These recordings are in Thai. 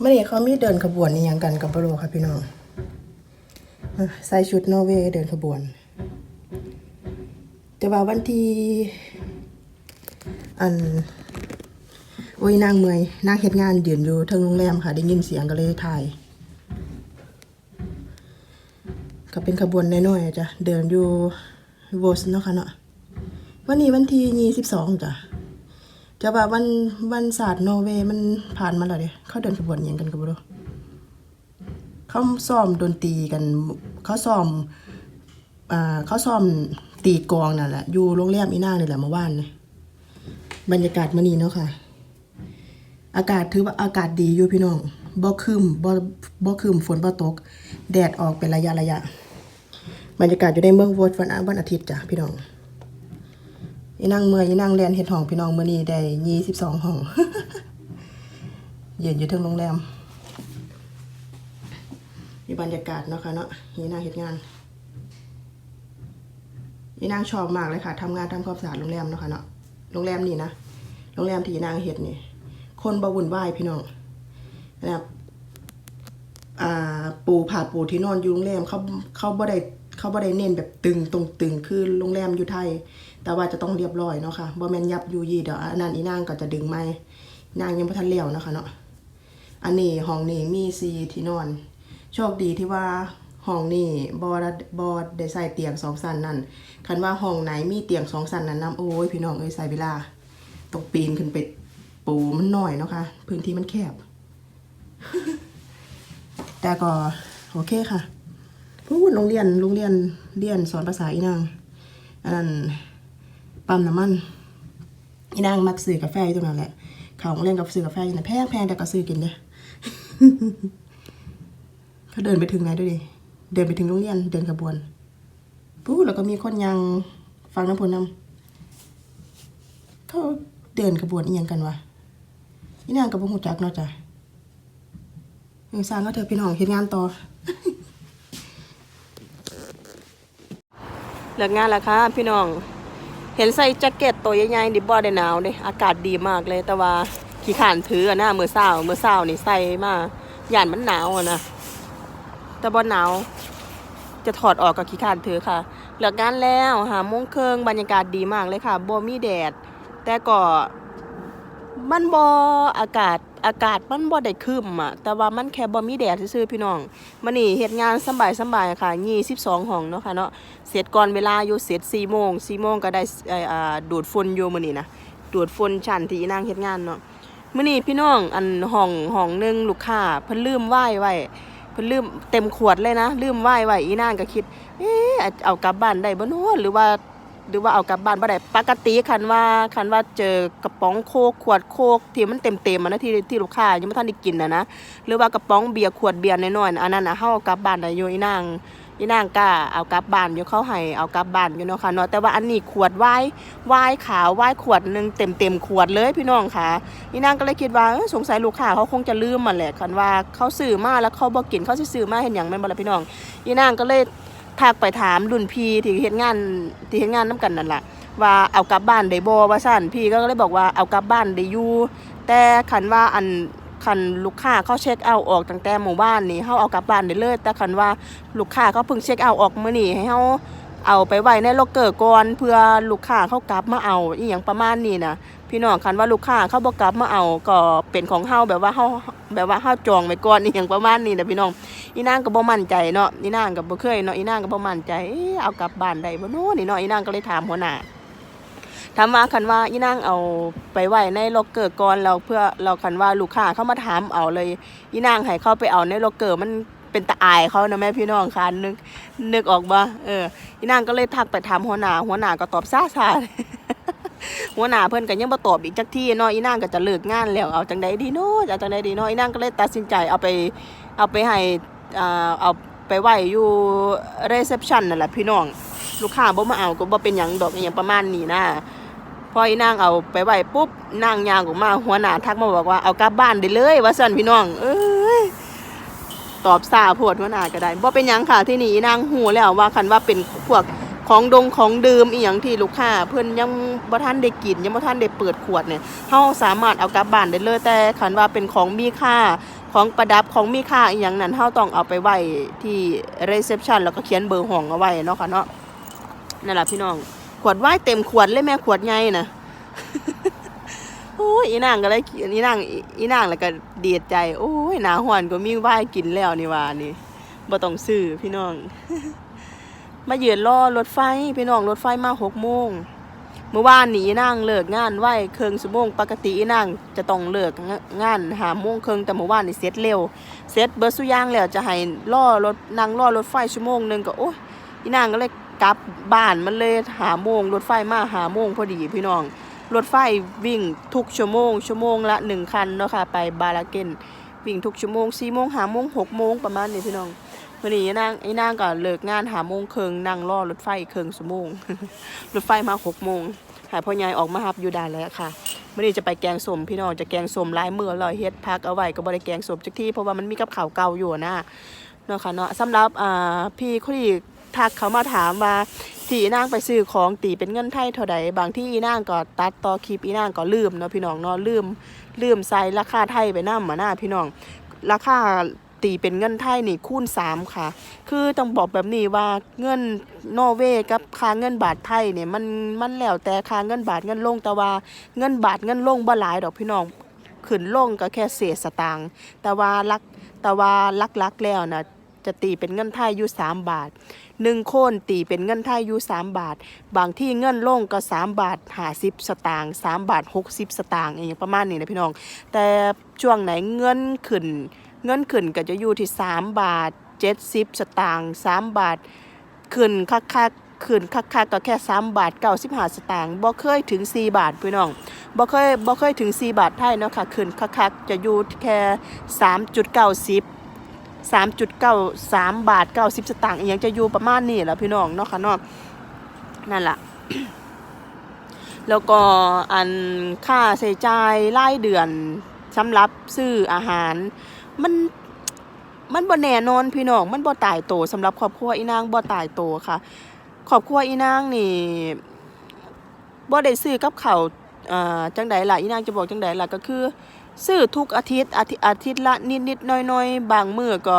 เมื่อนี้เขามีเดินขบวนนี่ยังกันกับบรูค่ะพี่น้องใส่ชุดนอร์เวย์เดินขบวน แต่ว่าวันที่อันโอ้ยนางเมอยนางเฮ็ดงานยืนอยู่ทิงโรงแรมค่ะ ได้ยินเสียงก็เลยถ่าย ก็เป็นขบวนน้อยๆจ้ะ เดินอยู่โวสเนาะค่ะเนาะวันนี้วันที่ยี่สิบสองจ้ะ จะว่าวันวันศาสตร์นอร์เวย์มันผ่านมาแล้วเด้เขาเดินขบวนยังกันกับบ่รู้เขาซ้อมดนตรีกัน เขาซ้อมอ่าเขาซ้อมตีกองนั่นแหละ อยู่โรงแรมอีนางนี่แหละเมื่อวานนี่บรรยากาศมื้อนี้เนาะค่ะ อากาศถือว่าอากาศดีอยู่พี่น้องบ่ครึมบ่บ่ครึมฝนบ่ตก แดดออกเป็นระยะระยะ บรรยากาศอยู่ในเมืองโวดวันวันอาทิตย์จ้ะพี่น้อง อีนั่งเมื่อยอีนั่งเรียนเฮ็ดห้องพี่น้องเมื้อนี้ได้ยี่สิบสองห้องยืนอยู่เทึงโรงแรมมีบรรยากาศเนาะค่ะเนาะอีนั่งเฮ็ดงานอีนั่งชอบมากเลยค่ะทำงานทำความสะอาดโรงแรมเนาะค่ะเนาะโรงแรมนี่นะโรงแรมที่อีนางเฮ็ดนี่คนบวุ่นวายพี่น้องนะครับอ่าปูผ่าปูที่นอนอยู่โรงแรมเขาเขาบ่ได้ เขาบ่ได้เน้นแบบตึงตรงตึงคือโรงแรมอยู่ไทย แต่ว่าจะต้องเรียบร้อยเนาะค่ะบ่แม่นยับยูยีเดี๋ยวอันนั้นอีนางก็จะดึงไม้นางยังบ่ทันเลี้ยวนะคะเนาะอันนี้ห้องนี้มีซีที่นอน โชคดีที่ว่าห้องนี้บ่ได้บ่ได้ใส่เตียงสองสั้นนั่นคันว่าห้องไหนมีเตียงสองสั้นนั้นนํโอ้ยพี่น้องเอ้ยใส่เวลาต้องปีนขึ้นไปปูมันหน้อยเนาะค่ะพื้นที่มันแคบ แต่ก็โอเคค่ะ พูดโรงเรียนโรงเรียนเรียนสอนภาษาอีนางอันนั้นปั๊มน้ำมันอีนางมักซื้อกาแฟอยู่ตรงนั้นแหละเขาเล่นกับซื้อกาแฟอยู่นะแพงแพงแต่ก็ซื้อกินเด้เขาเดินไปถึงไหนด้วยดิเดินไปถึงโรงเรียนเดินขบวนปุ๊บแล้วก็มีคนยังฟังน้ำพลนำเขาเดินขบวนอีหยังกันวะอีนางกับพวกหูจักเนาะจ้ะเออสร้างก็เธอะพี่น้องเฮ็ดงานต่อ เลิกงานแล้วค่ะพี่น้อง เห็นใส่แจ็คเก็ตตัวใหญ่ๆดิบอได้หนาวเลยอากาศดีมากเลย แต่ว่าขี้ขานถืออะนะมื้อเศร้ามื้อเศร้านี่ใส่มาหยานมันหนาวอะนะแต่บอหนาว จะถอดออกกับขี้ขานถือค่ะเลิกงานแล้วหาโมงเครึ่งบรรยากาศดีมากเลยค่ะบ่มีแดด แต่ก็ มันบ่อากาศอากาศมันบ่ได้ครึ้มอะ แต่ว่ามันแค่บ่มีแดดซื่อๆพี่น้องมื้อนี้เฮ็ดงานสบายสบายค่ะ22ห้องเนาะค่ะเนาะเสร็จก่อนเวลาอยู่เสร็จสี่โมงสี่โมงก็ได้อ่าดูดฝุ่นอยู่มื้อนี้นะดูดฝุ่นชั้นที่อีนางเฮ็ดงานเนาะมื้อนี้พี่น้องอันห้องห้องหนึงลูกค้าเพิ่นลืมไหว้ไว้เพิ่นลืมเต็มขวดเลยนะลืมไหว้ไว้อีนางก็คิดเอ๊ะเอากลับบ้านได้บ่เนาะหรือว่า หรือว่าเอากลับบ้านบ่ได้ปกติคันว่าคันว่าเจอกระป๋องโคกขวดโคกที่มันเต็มๆอะนะที่ที่ลูกค้ายังบ่ทันได้กินนะนะหรือว่ากระป๋องเบียร์ขวดเบียร์น้อยๆน่ะอันนั้นนะเฮาเอากลับบ้านได้อยู่อีนางอีนางกล้าเอากลับบ้านอยู่เขาให้เอากลับบ้านอยู่เนาะค่ะเนาะแต่ว่าอันนี้ขวดไวน์ไวน์ขาวไวน์ขวดหนึ่งเต็มเต็มขวดเลยพี่น้องค่ะอีนางก็เลยคิดว่าสงสัยลูกค้าเขาคงจะลืมมันแหละคันว่าเขาซื้อมาแล้วเขาบ่กินเขาสิซื้อมาเห็นหยังแม่นบ่ละพี่น้องอีนางก็เลย ทักไปถามรุ่นพี่ที่เห็นงานที่เห็นงานน้ากันนั่นแหละว่าเอากลับบ้านได้บ่ว่าสั่นพี่ก็เลยบอกว่าเอากลับบ้านได้อยู่แต่คันว่าอันคันลูกค้าเขาเช็คเอาออกตั้งแต่หมู่บ้านนี่เขาเอากลับบ้านได้เลย แต่คันว่าลูกค้าเขาเพิ่งเช็คเอาออกเมื่อนี่ให้เขา เอาไปไว้ในล็อกเกอร์ก่อนเพื่อลูกค้าเขากลับมาเอาอีหยังประมาณนี้นะพี่น้องคันว่าลูกค้าเขาบ่กลับมาเอาก็เป็นของเฮาแบบว่าเฮาแบบว่าเฮาจองไว้ก่อนอีหยังประมาณนี้นะพี่น้องอีนางก็บ่มั่นใจเนาะอีนางก็บ่เคยเนาะอีนางก็บ่มั่นใจเอากลับบ้านได้บ่นาะนี่เนาะอีนางก็เลยถามหัวหน้าถามว่าคันว่าอีนางเอาไปไว้ในล็อกเกอร์ก่อนเราเพื่อเราคันว่าลูกค้าเข้ามาถามเอาเลยอีนางให้เข้าไปเอาในล็อกเกอร์มัน เป็นตาอายเขานะแม่พี่น้องค่ะนึกนึกออกบ่เอออีนางก็เลยทักไปถามหัวหน้าหัวหน้าก็ตอบซ่าซาหัวหน้าเพิ่อนก็ยังบ่ตอบอีกจักที่เนาะอีนางก็จะเลิกงานแล้วเอาจังใดดีเนาะจะเอาจังใดดีเนาะอีนางก็เลยตัดสินใจเอาไปเอาไปให้อ่าเอาไปไหว้อยู่รีเซพชันนั่นแหละพี่น้อง ลูกค้าบ่มาเอาก็บ่เป็นหยังดอกอหยังประมาณนี้นะพออีนางเอาไปไหว้ปุ๊บนางยางออกมาหัวหน้าทักมาบอกว่าเอากลับบ้านได้เลยว่าสั่นพี่น้อง เอ้ย ตอบซาโพดหัวหน้าก็ได้บ่เป็นหยังค่ะที่นี่นางหูแล้วว่าคันว่าเป็นพวกของดงของดื่มอีหยังที่ลูกค้าเพิ่นยังบ่ทันได้กินยังบ่ทันได้เปิดขวดเนี่ยเฮาสามารถเอากลับบ้านได้เลยแต่คันว่าเป็นของมีค่าของประดับของมีค่าอีหย่างนั้นเฮาต้องเอาไปไว้ที่รีเซพชันแล้วก็เขียนเบอร์ห้องเอาไว้เนาะค่ะเนาะนั่นแหละพี่น้องขวดไว้เต็มขวดเลยแม่ขวดใหญ่น่ะ โอ้ยอีนางก็เลยอีนางอีนางแล้วก็เดียดใจ โอ้ยหนาหวนก็มีไว้กินแล้วนี่ว่านี่บ่ต้องซื้อพี่น้อง มายืนรอรถไฟพี่น้องรถไฟมาหกโมงเมื่อวานนี้อีนางเลิกงานไหว้เคิงชั่วโมงปกติอีนางจะต้องเลิกงานหาโมงเคิงแต่เมื่อวานนี่เสร็จเร็วเสร็จเบิร์สุย่างแล้วจะให้ล่อรถนั่งล่อรถไฟชั่วโมงหนึ่งก็โอ้ยอีนางก็เลยกลับบ้านมันเลยหาโมงรถไฟมาหาโมงพอดีพี่น้อง รถไฟวิ่งทุกชั่วโมง ชั่วโมงละหนึ่งคันเนาะค่ะ ไปบาลาเกนวิ่งทุกชั่วโมงสี่โมงหาโมงหกโมงประมาณนี้พี่น้องวันนี้นางไอ้นางก็เลิกงานหาโมงเคิงนั่งรอรถไฟเคิงชั่วโมงรถไฟมาหกโมงหายพ่อใหญ่ออกมาฮับอยู่ได้แล้วค่ะวันนี้จะไปแกงสมพี่น้องจะแกงสมลายมือเลยเฮ็ดพักเอาไว้ก็บ่ได้แกงสมจักที่เพราะว่ามันมีกับข่าวเก่าอยู่นะเนาะค่ะเนาะสำหรับอ่าพี่คนที่ ทักเขามาถามว่าที่อีนางไปซื้อของตีเป็นเงินไทยเท่าใดบางที่อีนางก็ตัดต่อคลิปอีนางก็ลืมเนาะพี่น้องเนาะลืมลืมใส่ราคาไทยไปนำมาหน้าพี่น้อง ราคาตีเป็นเงินไทยนี่คูณ3ค่ะ คือต้องบอกแบบนี้ว่าเงินนอร์เวย์กับค่าเงินบาทไทยเนี่ยมันมันแล้วแต่ค่าเงินบาทเงินลงแต่ว่าเงินบาทเงินลงบ่หลายดอกพี่น้องขึ้นลงก็แค่เศษสตางค์แต่ว่าลักแต่ว่าลักๆแล้วนะ จะตีเป็นเงินไทยอยู่3บาทหนึ่งโคนตีเป็นเงินไทยอยู่สามบาท บางที่เงินลงก็สามบาทหาสิบสตางค์สามบาทหกสิบสตางค์อย่างประมาณนี้นะพี่น้อง แต่ช่วงไหนเงินขึ้น เงินขึ้นก็จะอยู่ที่สามบาทเจ็ดสิบสตางค์สามบาท ขึ้นคักคักๆขึ้นคักคักๆก็แค่สามบาทเก้าสิบห้าสตางค์บ่เคยถึงสี่บาทพี่น้องบ่เคยบ่เคยถึงสี่บาทไทยเนาะค่ะขึ้นคักคักๆจะอยู่แค่สามจุดเก้าสิบามจุดเก้าสามบาทเก้าสิบสตางค์อหยังจะอยู่ประมาณนี้แหละพี่น้องเนาะค่ะเนาะนั่นแหละแล้วก็อันค่าใช้จ่ายรายเดือนสำหรับซื้ออาหาร มันมันบ่แน่นอนพี่น้องมันบ่ตายโตสำหรับครอบครัวอีนางบ่ตายโตค่ะครอบครัวอีนางนี่บ่ได้ซื้อกับข้าวอ่าจังใดล่ะอีนางจะบอกจังใดล่ะก็คือ ซื้อทุกอาทิตย์อาทิตย์อาทิตย์ละนิดนิดน้อยน้อยบางมือก็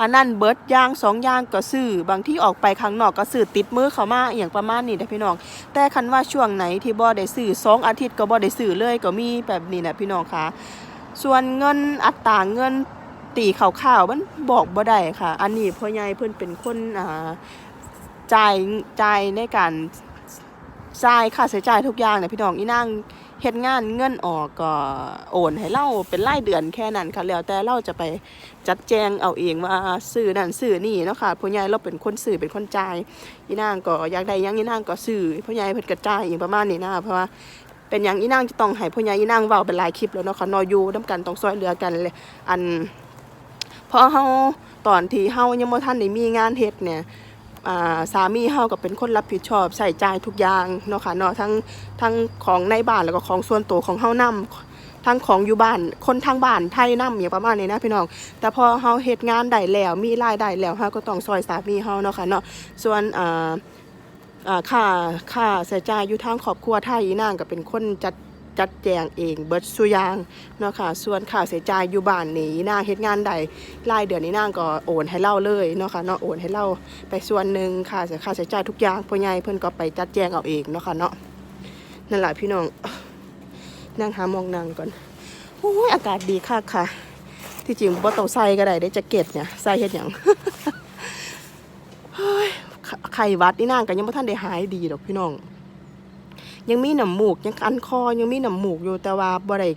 อันนั้นเบิดอย่างสองย่างก็ซื้อบางที่ออกไปข้างนอกก็ซื้อติดมือเขามาอย่างประมาณนี้นะพี่น้อง แต่คันว่าช่วงไหนที่บ่ได้ซื้อสองอาทิตย์ก็บ่ได้ซื้อเลยก็มีแบบนี้นะพี่น้องค่ะ ส่วนเงินอัตราเงินตีข่าวๆมันบอกบ่ได้ค่ะ อันนี้พ่อใหญ่เพิ่อนเป็นคนอ่าจ่ายจ่ายในการจ่ายค่าใช้จ่ายทุกอย่างเนี่ยพี่น้องอีนาง เฮ็ดงานเงินออกก็โอนให้เราเป็นรายเดือนแค่นั้นค่ะแล้วแต่เราจะไปจัดแจงเอาเองว่าซื้อนั่นซื้อนี่เนาะค่ะผู้ใหญ่เราเป็นคนซื้อเป็นคนจ่ายอีนางก็อยากได้ยังอีนางก็ซื้อผู้ใหญ่เพิ่นก็จ่ายอีกประมาณนี้นะเพราะว่าเป็นหยังอีนางจะต้องให้ผู้ใหญ่อีนางเว้าเป็นหลายคลิปแล้วเนาะค่ะนออยู่นํกันต้องช่วยเหลือกันเลยอันพราะเฮาตอนที่เฮายังบ่ทันได้มีงานเฮ็ดเนี่ย สามีเฮาก็เป็นคนรับผิดชอบใช้จ่ายทุกอย่างเนาะค่ะเนาะทั้งทั้งของในบ้านแล้วก็ของส่วนตัวของเฮานำทั้งของอยู่บ้านคนทางบ้านไทยนำอย่างประมาณนี้นะพี่น้อง แต่พอเฮาเฮ็ดงานได้แล้วมีรายได้แล้วเฮาก็ต้องซอยสามีเฮาเนาะค่ะเนาะส่วนอ่าอ่าค่าค่าใช้จ่ายอยู่ทางครอบครัวไทยอีนางก็เป็นคนจัด จัดแจงเองเบิร์ดสุยางเนาะค่ะส่วนค่าใช้จ่ายอยู่บ้านนี่นางเฮ็ดงานได้รายเดือนนี้นางก็โอนให้เราเลยเนาะค่ะเนาะโอนให้เราไปส่วนหนึ่งค่าใช้ค่าใช้จ่ายทุกอย่างพ่อใหญ่เพิ่นก็ไปจัดแจงเอาเองเนาะค่ะเนาะนั่นแหละพี่น้องนั่งหามองนางก่อนโอ้ยอากาศดีค่ะค่ะ ที่จริงบ่ต้องใส่ก็ได้ได้แจ็คเก็ตเนี่ยใส่เฮ็ดหยังเฮ้ยไข้วัดนี่นางก็ยังบ่ทันได้หายดีดอกพี่น้อง ยังมีหน้ำมูกยังคันคอยังมีหน้ำมูกอยู่แต่ว่าบ่ได้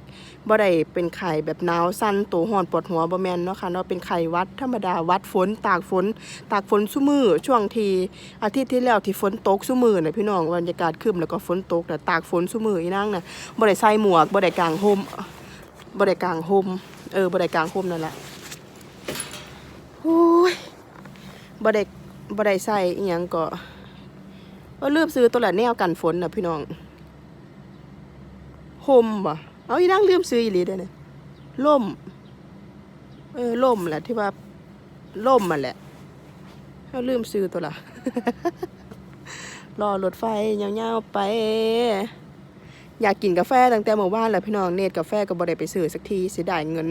บ่ได้เป็นไข้แบบหนาวสั่นตัวร้อนปวดหัวบ่แมนเนาะค่ะเนาะเป็นไข้หวัดธรรมดาวัดฝนตากฝน ตากฝนซุมือช่วงทีอาทิตย์ที่แล้วที่ฝนตกซุมือน่ะพี่น้องบรรยากาศครึ้มแล้วก็ฝนตกแต่ตากฝนซุมืออีนางน่ะบ่ได้ใส่หมวกบ่ได้กางห่มบ่ได้กางห่มเออบ่ได้กางห่มนั่นแหละโอ้ยบ่ได้บ่ได้ใส่อีหยังก็ ว่าลืมซื้อตัวละแนวกันฝนนะพี่น้องห่มบ่เอาอีนางลืมซื้ออีหลีเด้เนี่ยล่ม เออล่มแหละที่ว่าล่มมันแหละเขาลืมซื้อตัวละรอรถไฟยาๆไป อยากกินกาแฟตั้งแต่เมื่อวานแล้วพี่น้องเนตกาแฟก็บ่ได้ไปซื้อสักทีเสียดายเงิน